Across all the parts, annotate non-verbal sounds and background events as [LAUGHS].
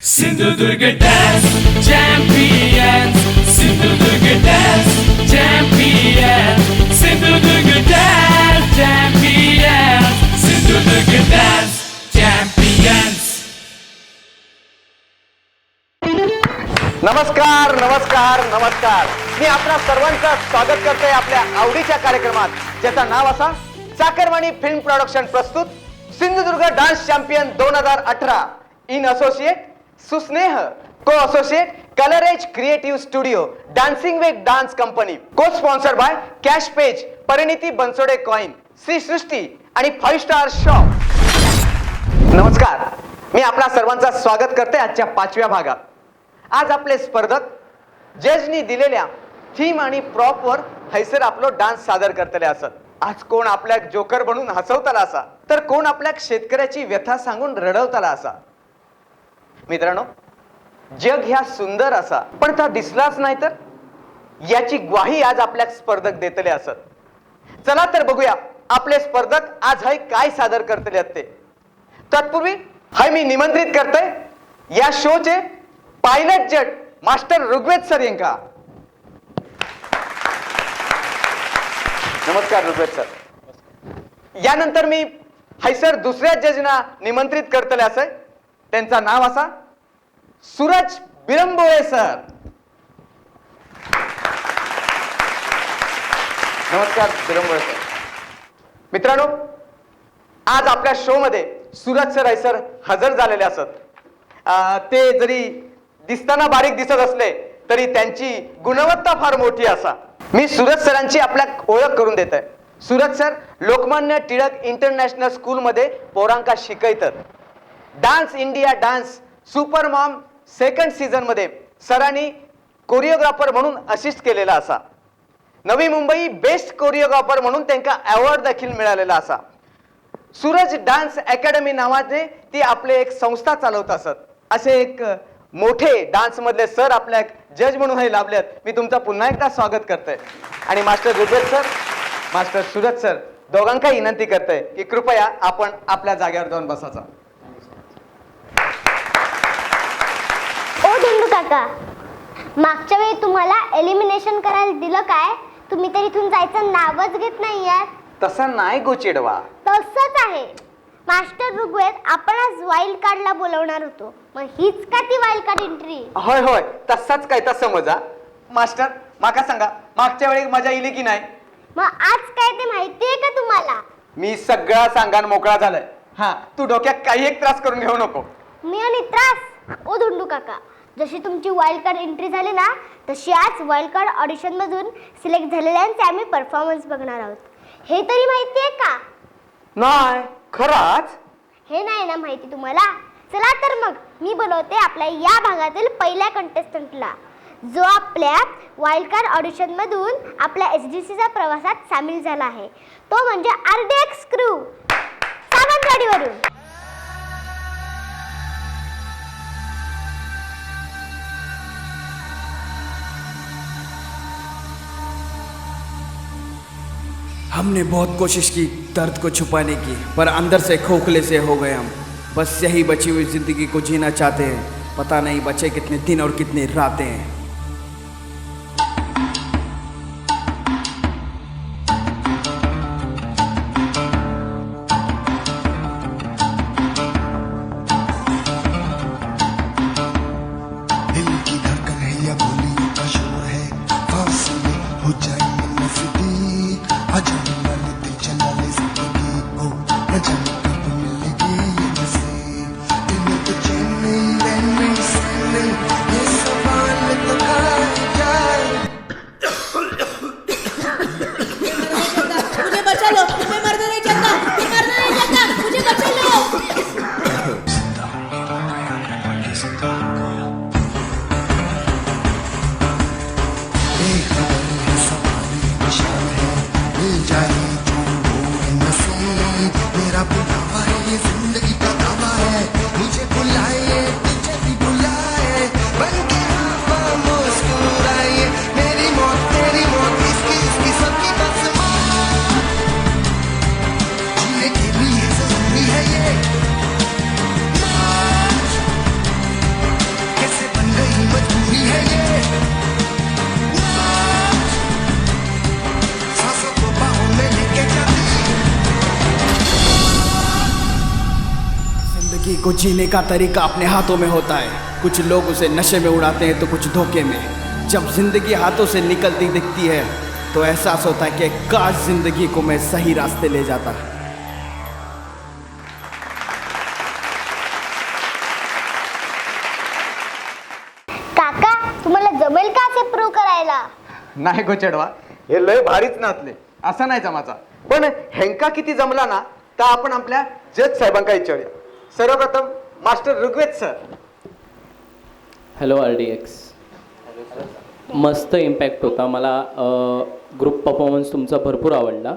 Sindhudurg dance champions. Sindhudurg dance champions. Sindhudurg dance champions. Sindhudurg नमस्कार नमस्कार नमस्कार. मी आपल्या सर्वांचं स्वागत करते आपल्या आवडीच्या कार्यक्रमात ज्याचं नाव असा चाकरवाणी फिल्म प्रोडक्शन प्रस्तुत सिंधुदुर्ग डान्स चॅम्पियन दोन हजार अठरा. In associate सुस्नेह co associate colour age creative studio dancing वेग dance company co sponsor by cash page Parineeti Bansode coin Shri Srushti आणि फाईव्ह स्टार शॉप नमस्कार मी आपल्या सर्वांचा स्वागत करते आजच्या पाचव्या भागात. आज आपले स्पर्धक जजनी दिलेल्या थीम आणि प्रॉपवर हैसर आपलो डान्स सादर करतले असत. आज कोण आपल्या जोकर बनून हसवताला असा? तर कोण आपल्या शेतकऱ्याची व्यथा सांगून रडवताला असा? मित्रांनो जग ह्या सुंदर असा पण त्या दिसलाच नाही तर? याची ग्वाही आज आपल्या स्पर्धक देतले असत. चला तर बघूया आपले स्पर्धक आज हाय काय सादर करतले ते. तत्पूर्वी हाय मी निमंत्रित करतोय या शोचे पायलट जट मास्टर ऋग्वेद सर यांका. नमस्कार ऋग्वेद सर. यानंतर मी हैसर दुसऱ्या जजना निमंत्रित करतले असं त्यांचा नाव असा? सूरज बिरंबोळे सर. नमस्कार बिरंबोळे सर. मित्रांनो आज आपल्या शो मध्ये सूरज सर सर हजर झालेले असत. ते जरी दिसताना बारीक दिसत असले तरी त्यांची गुणवत्ता फार मोठी असा. मी सूरज सरांची आपल्या ओळख करून देत आहे सूरज सर लोकमान्य टिळक इंटरनॅशनल स्कूलमध्ये पोरांका शिकवतात. Dance India dance super mom second सीझनमध्ये सरांनी कोरिओग्राफर म्हणून असिस्ट केलेला असा. नवी मुंबई बेस्ट कोरिओग्राफर म्हणून त्यांना अवॉर्ड देखील मिळालेला असा. सूरज डान्स अकॅडमी नावाचे ती आपले एक संस्था चालवत असत. असे एक मोठे डान्स मधले सर आपल्या जज म्हणून हे लाभलेत. मी तुमचं पुन्हा एकदा स्वागत करतोय. आणि master Rubed sir master Suraj sir दोघांका विनंती करतोय की कृपया आपण आपल्या जागेवर जाऊन बसायचा. काका मागच्या वेळी तुम्हाला एलिमिनेशन करायला दिलं काय? तुम्ही तर इथून जायचं नावच घेत नाही यार. तसं नाही गोचिडवा तसंच आहे. मास्टर ऋग्वेद आपण आज वाईल्ड कार्डला बोलवणार होतो. मग हीच का ती वाईल्ड कार्ड एंट्री होय होय. तसाच काय तसं मजा. मास्टर माका सांगा मागच्या वेळी मजा येईल की नाही? मग आज काय ते माहितीये का तुम्हाला? मी सगळा सांगान मोकळा झालाय. हा तू डोक्यात काही एक त्रास करून घेऊ नको. मी आणि त्रास? ओ धुंडू काका. जशी तुमची वाईल्ड कार्ड एंट्री झाली ना तशी आज वाईल्ड कार्ड ऑडिशन मधून सिलेक्ट झालेल्यांचे आम्ही परफॉर्मन्स बघणार आहोत. हे तरी माहितीये का? नाही खराच? हे नाही ना माहिती तुम्हाला? चला तर मग मी बोलवते आपल्या या भागातील पहिल्या कंटेस्टंटला जो आपल्या वाईल्ड कार्ड ऑडिशन मधून आपल्या एस डी सीच्या प्रवासात सामील झाला आहे. तो म्हणजे आर डी एक्स क्रू सावंतवाडीवरून. हमने बहुत कोशिश की दर्द को छुपाने की पर अंदर से खोखले से हो गए हम। बस यही बची हुई जिंदगी को जीना चाहते हैं। पता नहीं बचे कितने दिन और कितनी रातें हैं। को जीने का तरीका अपने हाथों में होता है। कुछ लोग उसे नशे में उड़ाते हैं तो कुछ धोखे में। जब जिंदगी हाथों से निकलती दिखती है तो एहसास होता है कि काश जिंदगी को मैं सही रास्ते ले जाता। काका तुम्हाला जमेल का असे प्रूव्ह करायला? नाही गोचडवा हे लय भारीच नाचले असा नाही जमाचा पण हेंका किती जमला ना तर आपण आपल्या जज साहेबांका विचारूया. सर्वप्रथम master Rigved sir. Hello R D X मस्त इम्पॅक्ट होता. मला ग्रुप परफॉर्मन्स तुमचा भरपूर आवडला.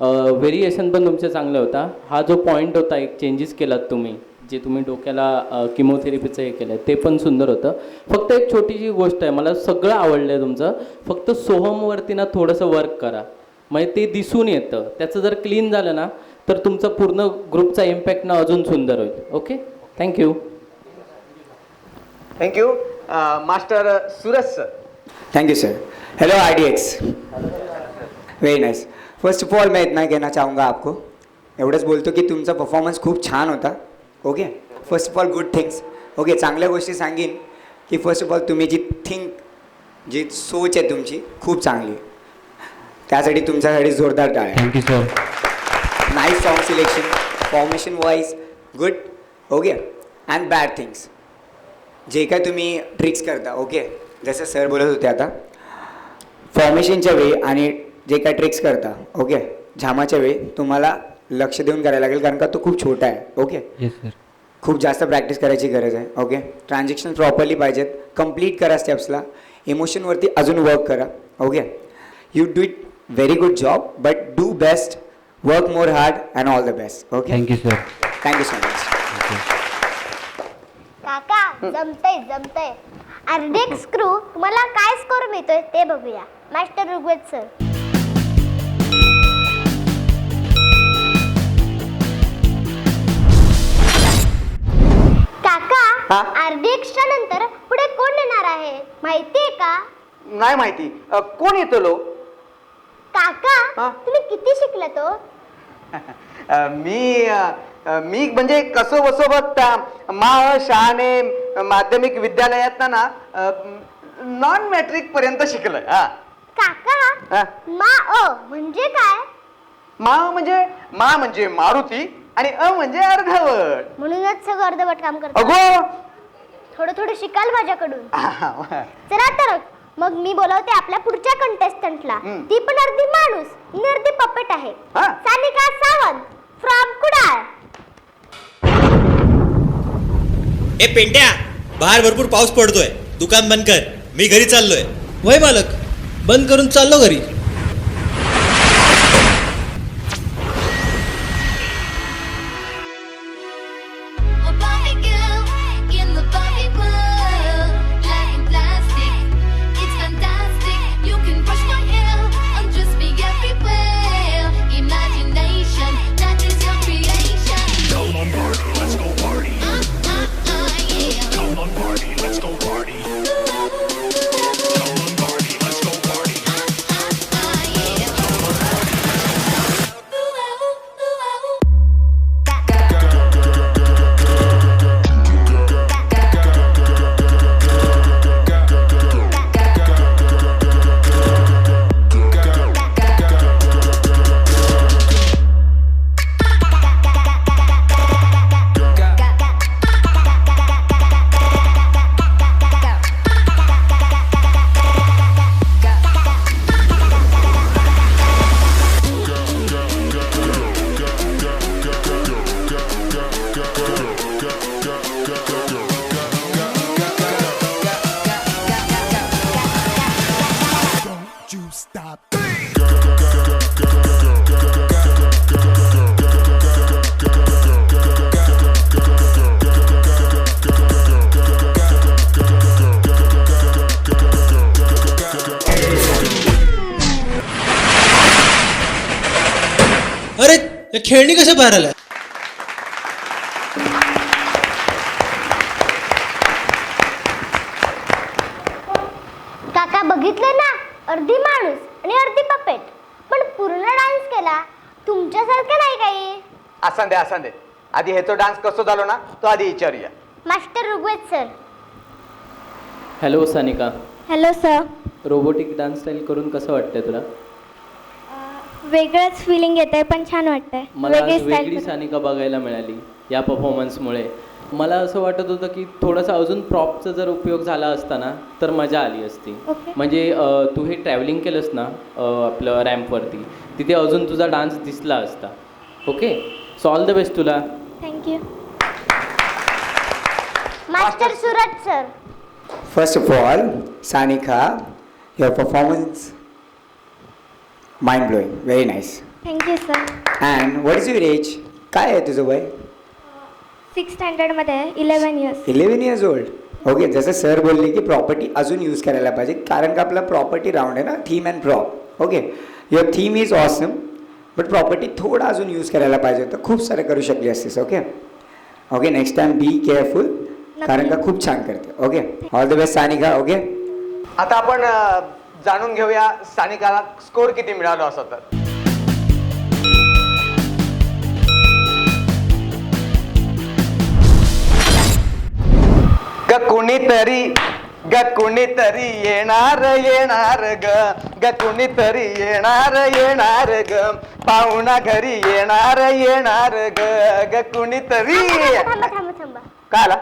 व्हेरिएशन पण तुमचं चांगलं होता. हा जो पॉईंट होता एक चेंजेस केलात तुम्ही जे तुम्ही डोक्याला किमोथेरपीचं हे केलं ते पण सुंदर होतं. फक्त एक छोटीशी गोष्ट आहे मला सगळं आवडलं आहे तुमचं. फक्त सोहमवरती ना थोडंसं वर्क करा. म्हणजे ते दिसून येतं. त्याचं जर क्लीन झालं ना तर तुमचं पूर्ण ग्रुपचा इम्पॅक्ट ना अजून सुंदर होईल. Okay thank you thank you master Suraj sir thank you sir hello R D X very nice first of all मैं इतना कहना चाहूँगा आपको। एवढंच बोलतो की तुमचा परफॉर्मन्स खूप छान होता. Okay first of all good things okay चांगल्या गोष्टी सांगेन की फर्स्ट ऑफ ऑल तुम्ही जी थिंक जी सोच आहे तुमची खूप चांगली. त्यासाठी तुमच्यासाठी जोरदार टाळ्या. Thank you sir nice song selection formation wise good okay and bad things जे काय तुम्ही ट्रिक्स करता. ओके जसं सर बोलत होते आता. फॉर्मेशनच्या वेळी आणि जे काय ट्रिक्स करता. ओके झामाच्या वेळी तुम्हाला लक्ष देऊन करायला लागेल कारण का तो खूप छोटा आहे. ओके खूप जास्त प्रॅक्टिस करायची गरज आहे. ओके ट्रान्झॅक्शन प्रॉपरली पाहिजेत. कंप्लीट करा स्टेप्सला इमोशनवरती अजून वर्क करा. Okay you do it very good job but do best work more hard and all the best okay thank you sir thank you so much काका जमतय जमतय. आरडेक्स क्रू तुम्हाला काय स्कोर मिळतोय ते बघूया. मास्टर ऋग्वेद सर काका हा? आरडीएक्सच्या नंतर पुढे कोण येणार आहे? माहितीये का? नाही माहिती. अ, कोण येतो लो? काका हा? तुम्ही किती शिकला तो अ, मी मी म्हणजे कसं बसोबत मा शहाणे माध्यमिक विद्यालयात ना नॉन मॅट्रिक पर्यंत शिकलोय हा. काका हा. मा अ म्हणजे काय? मा म्हणजे मा म्हणजे मारुती आणि अ म्हणजे अर्धवट. म्हणूनच सगळं अर्धवट काम करतो. अगो! थोडं थोडं शिकाल माझ्याकडून. चला तर मग मी बोलवते आपल्या पुढच्या कंटेस्टंटला हम्म. ती पण अर्धी माणूस आणि अर्धी पपेट आहे. हा. सानिका सावंत फ्रॉम कुडाळ. ए पेंट्या बाहेर भरपूर पाऊस पडतोय. दुकान बंद कर. मी घरी चाललोय. वय मालक बंद करून चाललो घरी. बाहेर आल्या काका बघितलं ना? अर्धी माणूस आणि अर्धी पपेट. पण पूर्ण डान्स केला तुमच्यासारखं नाही काही. असा दे असा दे. आधी ह्याचो डान्स कसो झालो ना तो आधी विचारूया. Master Rigved sir. Hello Sanika. Hello sir. Robotic dance style करून कसं वाटतंय तुला? वेगळंच फिलिंग येत आहे पण छान वाटतंय. मला आज वेगळी सानिका बघायला मिळाली या परफॉर्मन्समुळे मला असं वाटत होतं की थोडासा अजून प्रॉपचा जर उपयोग झाला असता ना तर मजा आली असती. ओके. म्हणजे अं, तू हे ट्रॅव्हलिंग केलंस ना अं, आपलं रॅम्पवरती तिथे अजून तुझा डान्स दिसला असता. Okay? So all the best तुला. Thank you master Suraj sir first of all Sanika your performance mind blowing very nice thank you sir and what is your age काय आहे तुझं वय? सिक्स स्टँडर्डमध्ये आहे eleven years eleven years old okay जसं sir बोलले की property अजून यूज करायला पाहिजे. कारण का आपला प्रॉपर्टी राऊंड आहे ना theme and prop okay your theme is awesome but property थोडा अजून यूज करायला पाहिजे होतं. खूप सारं करू शकली असतीस okay okay next time be careful कारण का खूप छान करते. Okay all the best Sanika okay आता आपण जाणून घेऊया सानिकाला स्कोर किती मिळालो असं तर. ग कुणीतरी ग कुणीतरी येणार येणार ग. ग कुणीतरी येणार येणार ग. पाहुणा घरी येणार येणार ग. ग कुणीतरी. थांबा थांबा थांबा काय आला?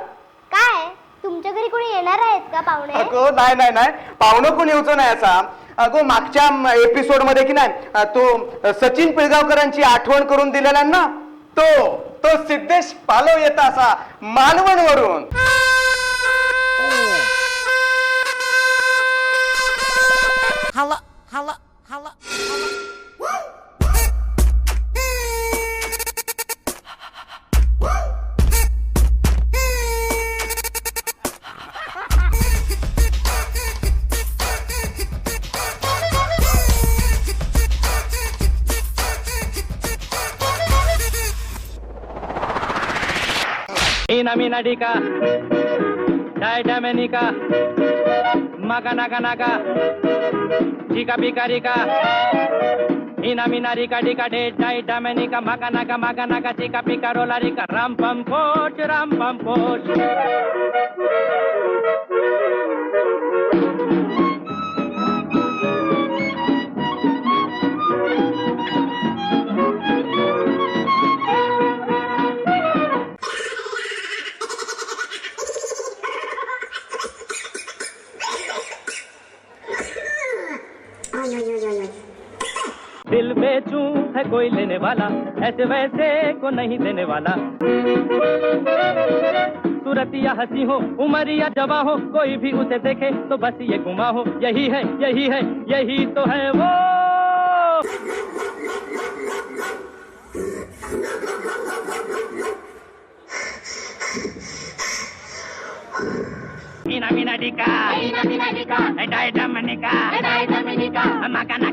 काय? तुमच्या घरी कोणी येणार आहेत का पाहुणे? अगो नाही नाही नाही. पाहुणं कोण येऊचं नाही असा. अगो मागच्या एपिसोडमध्ये की नाही तो सचिन पिळगावकरांची आठवण करून दिलेला ना तो तो सिद्धेश पालव येता असा मालवण वरून Ina mina dika, dai damenika, maga naga naga, chika pika rika. Ina mina rika dika de dai damenika, maga naga maga naga, chika pika rola ram pam poch, ram pam poch. बेचूं है कोई लेने वाला ऐसे वैसे को नहीं देने वाला। सूरत या हँसी हो उम्र या जवा हो कोई भी उसे देखे तो बस ये गुमा हो यही है यही है यही तो है वो। Ina mina dika, ina mina dika, dai damanika, dai damanika, maka naka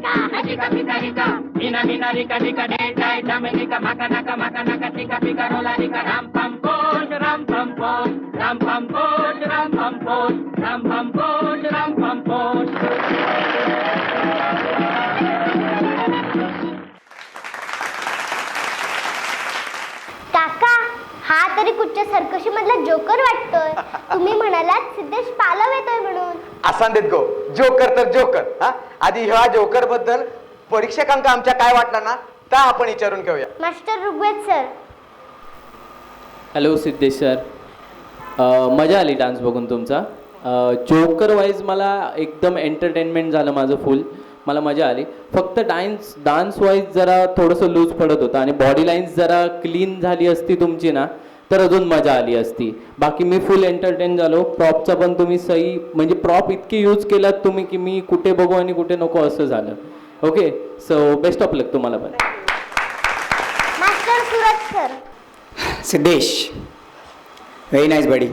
achika pika rika, achika pika rika, rika dika dai dai damanika, maka naka maka naka, chika pika rola rika, ram pam poch, ram pam poch, ram pam poch, ram pam poch, ram pam poch, ram pam poch. काका हा तरी कुठच्या सर्कशी मधला joker वाटतोय तुम्ही म्हणालात सिद्धेश पालव येतोय म्हणून असा देत गो. जोकर तर जोकर हा? आधी ह्या जोकरबद्दल परीक्षकांका आमच्या काय वाटलं ना त्या आपण विचारून घेऊया. Master Rigved sir. Hello Siddhesh sir. अ, मजा आली डान्स बघून तुमचा. जोकर वाईज मला एकदम एंटरटेनमेंट झालं माझं फुल मला मजा आली. फक्त डान्स डान्स वाईज जरा थोडंसं लूज पडत होतं आणि बॉडी लाईन्स जरा क्लीन झाली असती तुमची ना तर अजून मजा आली असती. बाकी मी फुल एंटरटेन झालो. प्रॉपचा पण तुम्ही सही म्हणजे प्रॉप इतके यूज केलात तुम्ही की मी कुठे बघू आणि कुठे नको असं झालं. Okay so best of luck तुम्हाला पण. Master Suraj sir. Siddhesh very nice buddy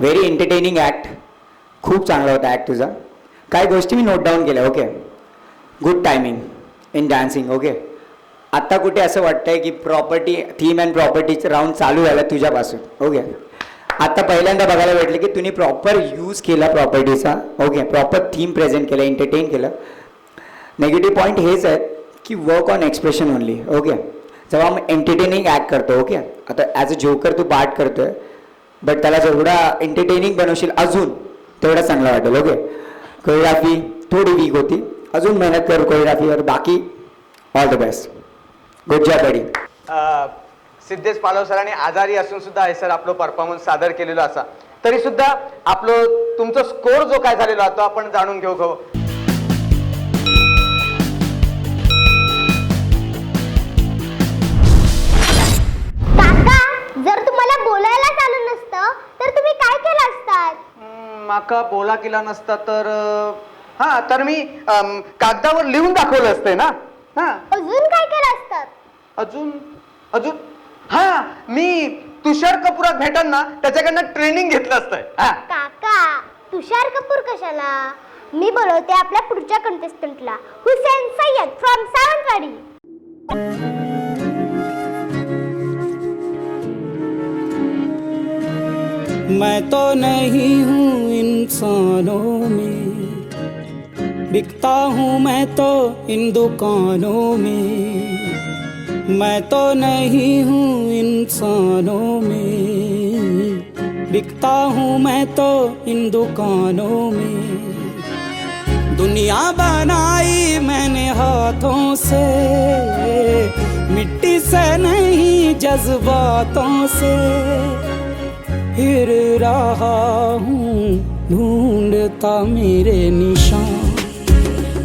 very entertaining act खूप चांगला होता ॲक्ट तुझा. काही गोष्टी मी नोट डाऊन केल्या okay good timing in dancing okay आत्ता कुठे असं वाटतंय की प्रॉपर्टी थीम अँड प्रॉपर्टीचं राऊंड चालू झालं तुझ्यापासून. ओके आत्ता पहिल्यांदा बघायला भेटलं की तुम्ही प्रॉपर यूज केला प्रॉपर्टीचा ओके प्रॉपर थीम प्रेझेंट केलं एंटरटेन केलं. नेगेटिव्ह पॉईंट हेच आहेत की work on expression only okay जेव्हा मग एंटरटेनिंग ॲक्ट करतो ओके आता ॲज अ जोकर तू पार्ट करतोय बट त्याला जेवढा एंटरटेनिंग बनवशील अजून तेवढा चांगला वाटेल ओके कोरिओग्राफी थोडी वीक होती. अजून मेहनत कर कोरिओग्राफीवर बाकी all the best good job अ, सिद्धेश पालव सरांनी आजारी असून सुद्धा हे सर आपलं परफॉर्मन्स सादर केलेलं असा. तरी सुद्धा आपलं तुमचं स्कोर जो काय झालेला तो आपण जाणून घेऊ खो काका जर तुम्हाला बोलायला आलं नसतं तर तुम्ही काय केलं असतात? माका बोला केला नसता तर अ, हा तर मी अम, कागदावर लिहून दाखवलं असते ना? हा. अजून काय अजून अजून. हा मी तुषार कपुरात भेटन ना त्याच्याकडनं ट्रेनिंग घेतलं असतं हा. काका तुषार कपूर कशाला? मी बोलवते आपल्या पुढच्या कंटेस्टंटला हुसेन सय्यद फ्रॉम सावंतवाडी. मैं तो नहीं हूँ इंसानों में। बिकता हूँ मैं तो इन दुकानों में। मैं तो नहीं हूँ इंसानों में। बिकता हूँ मैं तो इन दुकानों में। दुनिया बनाई मैंने हाथों से। मिट्टी से नहीं, जज्बातों से। फिर रहा हूँ, ढूंढता मेरे निशान।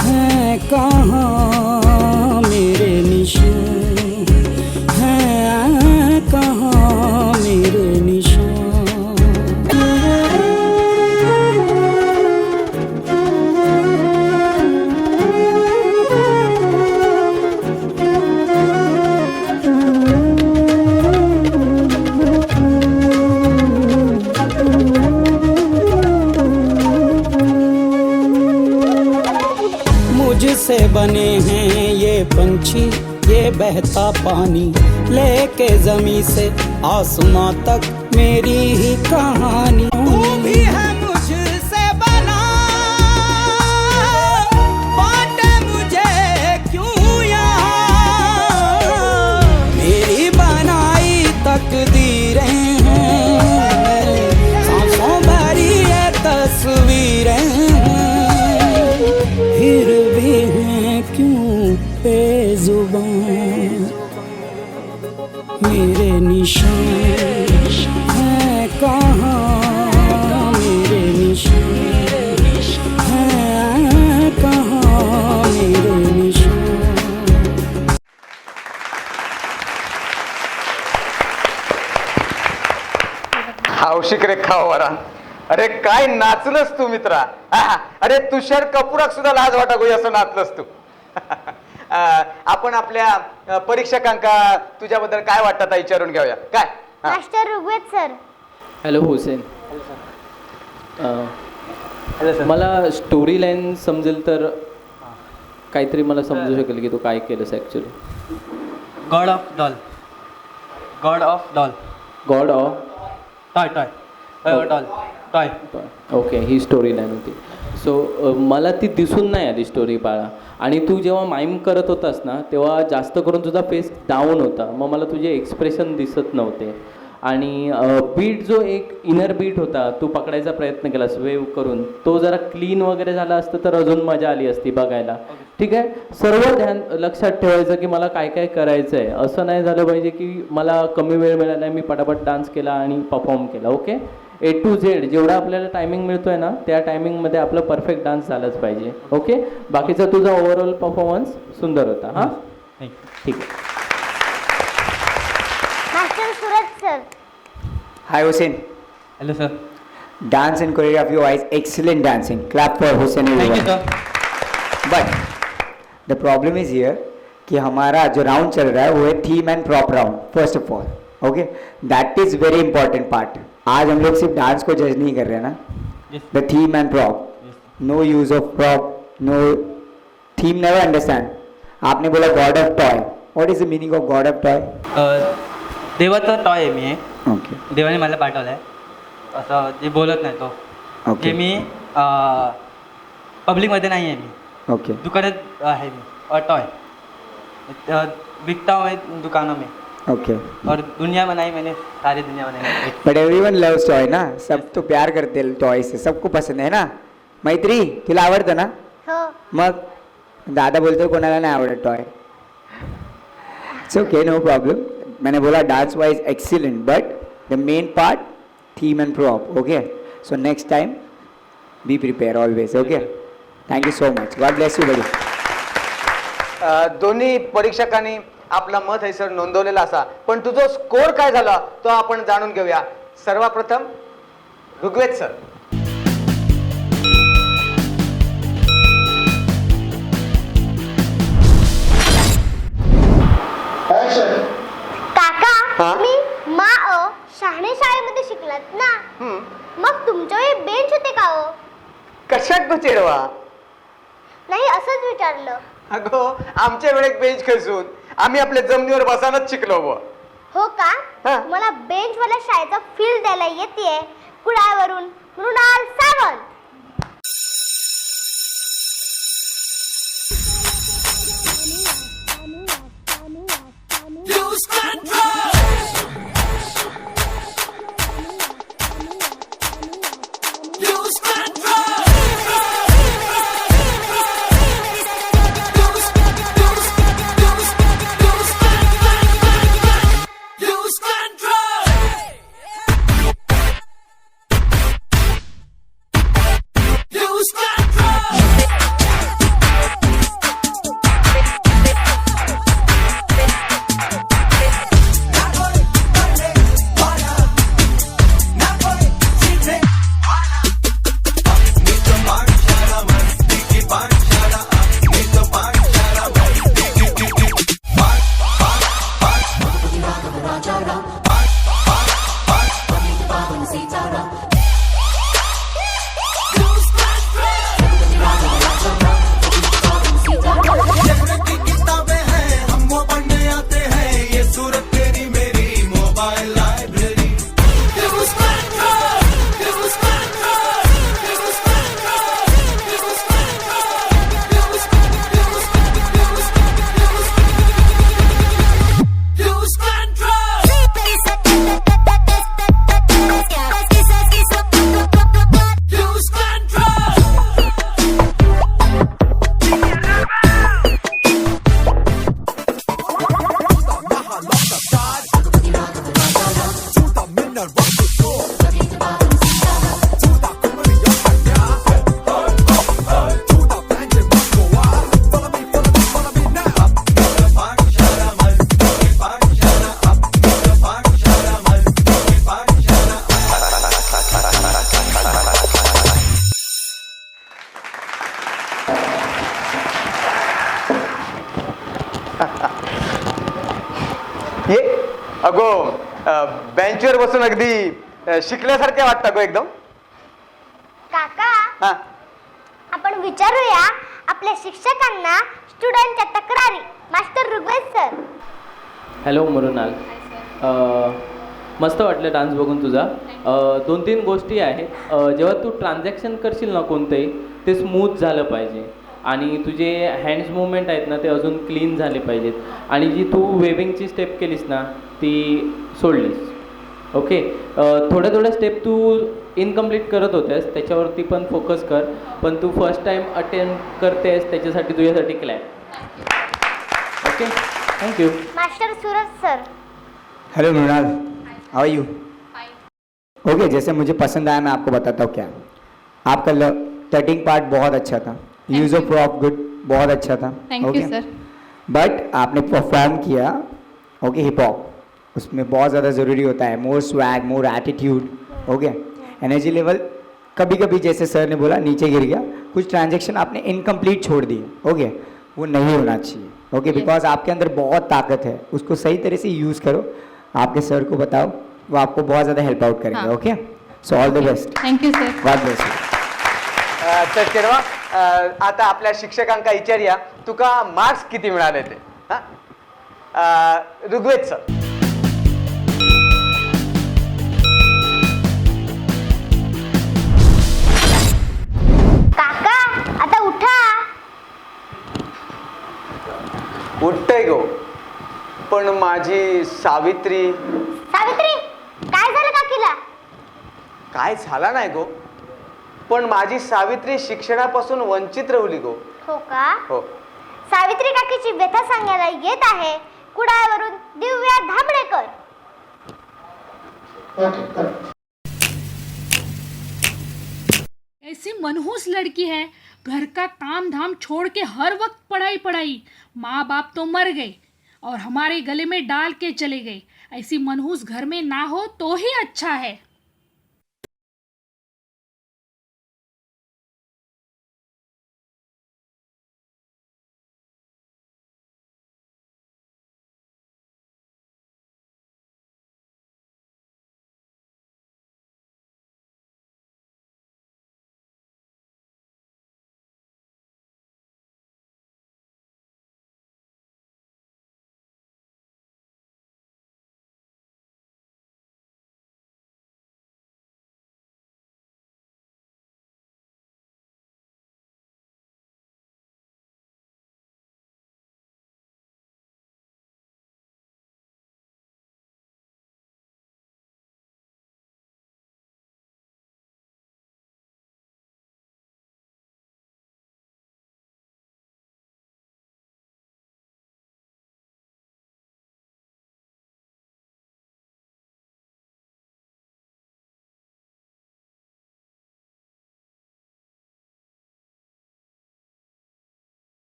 है कहाँ मेरे निशान? बने हैं ये पंछी ये बहता पानी। लेके जमी से आसमां तक मेरी ही कहानी। तू भी है। हौशिक रेखा वरा अरे काय नाचलंस तू मित्रा? अरे तुषार कपुराक सुद्धा लाज वाटा गोई असं नाचलंस तू. [LAUGHS] आपण आपल्या परीक्षकांका तुझ्याबद्दल काय वाटतं आता विचारून घेऊया. काय. Master Rigved sir. Hello Hussain. मला स्टोरी लाईन समजेल तर काहीतरी मला समजू शकेल की तू काय केलंस actually god of doll god of doll god of toy toy doll. Toy. Okay he story line होती सो मला ती दिसून नाही आली स्टोरी बाळा. आणि तू जेव्हा माईम करत होतास ना तेव्हा जास्त करून तुझा फेस डाऊन होता. मग मला तुझे एक्सप्रेशन दिसत नव्हते. आणि बीट जो एक इनर बीट होता तू पकडायचा प्रयत्न केलास वेव करून तो जरा क्लीन वगैरे झाला असतं तर अजून मजा आली असती बघायला. ठीक आहे? सर्व ध्यान लक्षात ठेवायचं की मला काय काय करायचं आहे असं नाही झालं पाहिजे की मला कमी वेळ मिळाला मी पटापट डान्स केला आणि परफॉर्म केला. ओके ए टू झेड जेवढा आपल्याला टायमिंग मिळतोय ना त्या टायमिंगमध्ये आपलं परफेक्ट डान्स झालाच पाहिजे. ओके बाकीचा तुझा ओव्हरऑल परफॉर्मन्स सुंदर होता हां? ठीक आहे. Master Suraj sir hi Hussain hello sir dance and choreography wise excellent dancing clap for Hussain thank you everyone. Sir but the problem is here कि हमारा जो राउंड चल रहा है वो है theme and prop round first of all okay that is very important part आज हम लोग सिर्फ डांस को जज नहीं कर रहे हैं ना. The theme and prop no use of prop no theme never understand आपने बोला god of toy what is the meaning of god of toy देवाचा टॉय आहे मी. ओके देवाने मला पाठवलं आहे असं जे बोलत नाही तो. ओके मी पब्लिकमध्ये नाही आहे मी. ओके दुकानात आहे मी. टॉय मैं दुकानों में ओके और दुनिया बनाई मैंने सारी दुनिया बनाई बट एव्हरीवन लव्स टॉय ना? सब तो प्यार करते टॉय से। सबको पसंद आहे ना? मैत्री तुला आवडतं ना? हो. मग दादा बोलतो कोणाला नाही आवडत toy it's okay no problem मैंने बोला dance wise excellent but the main part theme and prop okay so next time be prepare always okay thank you so much god bless you buddy दोन्ही परीक्षकांनी आपला मत हे sir नोंदवलेला असा. पण तुझा स्कोर काय झाला तो आपण जाणून घेऊया. सर्वप्रथम ऋग्वेद सर काका हा? तुम्ही मा अ शहाणे शाळेमध्ये शिकलात ना. हम्म. मग तुमच्या वेळी बेंच होते का हो कशात गो चिडवा? नाही असंच विचारलं. अगो आमच्या वेळेत बेंच खसून आम्ही आपल्या जमिनीवर बसानच शिकलो बुवा. हो का हा. मला बेंच वाल्या शाळेचा फील द्यायला येते कुडाळवरून मृणाल सावंत शिकल्यासारखे वाटतं गो एकदम. काका हा. आपण विचारूया आपल्या शिक्षकांना स्टुडंटच्या तक्रारी. Master Rigved sir hello Mrunal. अ, मस्त वाटलं डान्स बघून तुझा. अ, दोन तीन गोष्टी आहेत. अ, जेव्हा तू ट्रान्झॅक्शन करशील ना कोणतंही ते स्मूथ झालं पाहिजे. आणि तुझे हँड्स मुवमेंट आहेत ना ते अजून क्लीन झाले पाहिजेत. आणि जी तू वेविंगची स्टेप केलीस ना ती सोडलीस. ओके थोड्या थोड्या स्टेप तू इनकम्प्लीट करत होत्यास त्याच्यावरती पण फोकस कर. पण तू फर्स्ट टाईम अटेम्प्ट करतेस त्याच्यासाठी तुझ्यासाठी clap okay thank you master Suraj sir hello Mrunal how you okay जैसे मुझे पसंद आया मैं आपको बताता हूँ क्या। आपका कटिंग पार्ट बहुत अच्छा था। यूज ऑफ प्रॉप गुड बहुत अच्छा था। You, Okay? बट आपने परफॉर्म किया ओके हिप हॉप उसमें बहुत ज़्यादा ज़रूरी होता है। More swag more attitude okay energy level कभी कभी जैसे सर ने बोला नीचे गिर गया। कुछ ट्रांजेक्शन आपने इनकम्प्लीट छोड़ दिए ओके वो नहीं होना चाहिए ओके बिकॉज आपके अंदर बहुत ताकत है। उसको सही तरह से यूज़ करो। आपके सर को बताओ वो आपको बहुत ज़्यादा हेल्प आउट करेंगे हाँ. Okay so all the best thank you sir God bless you अ, तर तेव्हा आता आपल्या शिक्षकांका विचारूया तुका मार्क्स किती मिळाले ते? हा? ऋग्वेद सर उठतय गो पण माझी सावित्री सावित्री काय झालं काकीला? काय झाला नाही गो. पण माझी सावित्री शिक्षणापासून वंचित राहिली गो. हो का? हो. सावित्री काकीची व्यथा सांगायला येत आहे. कुडाळवरून दिव्या धामणेकर ऐसी मनहूस लड़की है। घर का काम धाम छोड़ के हर वक्त पढ़ाई पढ़ाई। माँ बाप तो मर गए और हमारे गले में डाल के चले गए। ऐसी मनहूस घर में ना हो तो ही अच्छा है।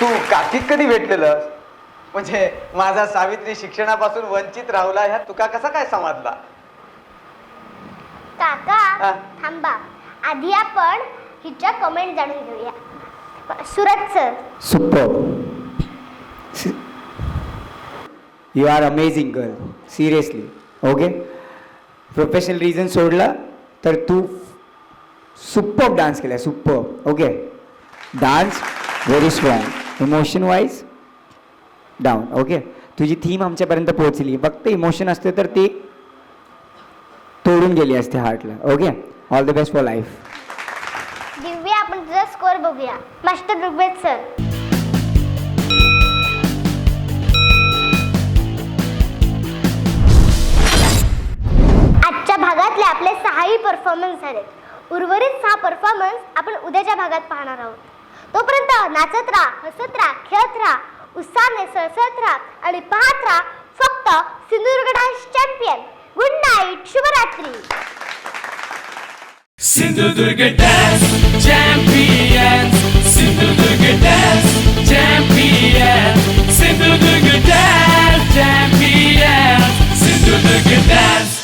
तू काकीत कधी भेटलेलं म्हणजे माझा सावित्री शिक्षणापासून वंचित राहुला ह्या तुका कसा काय समजला? काका. थांबा. आधी आपण हिच्या कमेंट जाणून घेऊया. Surat sir super you are amazing girl seriously okay professional reason सोडला तर तू सुपर डान्स केला super okay dance very strong emotion wise down okay तुझी थीम आमच्यापर्यंत पोहोचली. फक्त इमोशन असते तर ती तोडून गेली असते हार्टला okay all the best for life Divya आपण तुझा स्कोअर बघूया. मास्टर ऋग्वेद सर आजच्या भागातले आपले सहाही परफॉर्मन्स झालेत. उर्वरित सहा परफॉर्मन्स आपण उद्याच्या भागात पाहणार आहोत. तोपर्यंत नाचत राहा हसत राहा खेळत राहा उत्साहाने सळसळत राहा आणि पाहत राहा फक्त Sindhudurg dance champion. Good night शुभरात्री. Sindhudurg dance champion Sindhudurg dance champion Sindhudurg dance champion Sindhudurg dance